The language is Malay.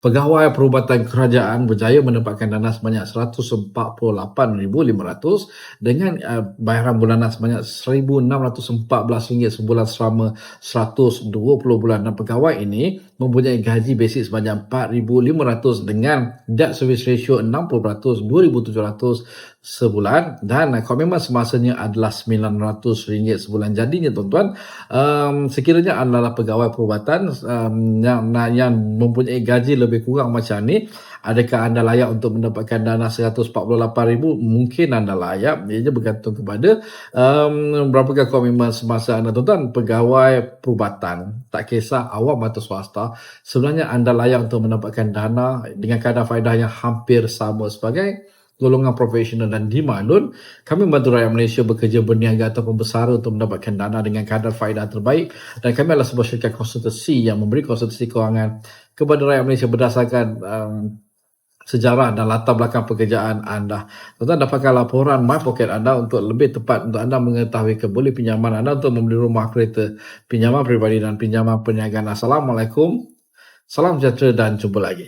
Pegawai Perubatan Kerajaan berjaya mendapatkan dana sebanyak 148,500 dengan uh, bayaran bulanan sebanyak RM1,614 sebulan selama 120 bulan dan pegawai ini mempunyai gaji basic sebanyak RM4,500 dengan debt service ratio 60% RM2,700 sebulan dan uh, komitmen semasanya adalah RM900 sebulan. Jadinya tuan-tuan, um, sekiranya adalah pegawai perubatan um, yang, yang mempunyai gaji lebih kurang macam ni, adakah anda layak untuk mendapatkan dana RM148,000? Mungkin anda layak. Ia bergantung kepada um, berapakah komitmen semasa anda tuan-tuan. Pegawai perubatan, tak kisah awam atau swasta, sebenarnya anda layak untuk mendapatkan dana dengan kadar faedah yang hampir sama sebagai golongan profesional dan dimaklun, kami membantu rakyat Malaysia bekerja berniaga ataupun bersara untuk mendapatkan dana dengan kadar faedah terbaik dan kami adalah sebuah syarikat konsultasi yang memberi konsultasi kewangan kepada rakyat Malaysia berdasarkan um, sejarah dan latar belakang pekerjaan anda. Tuan-tuan dapatkan laporan My Pocket anda untuk lebih tepat untuk anda mengetahui keboleh pinjaman anda untuk membeli rumah kereta, pinjaman peribadi dan pinjaman perniagaan. Assalamualaikum. Salam sejahtera dan jumpa lagi.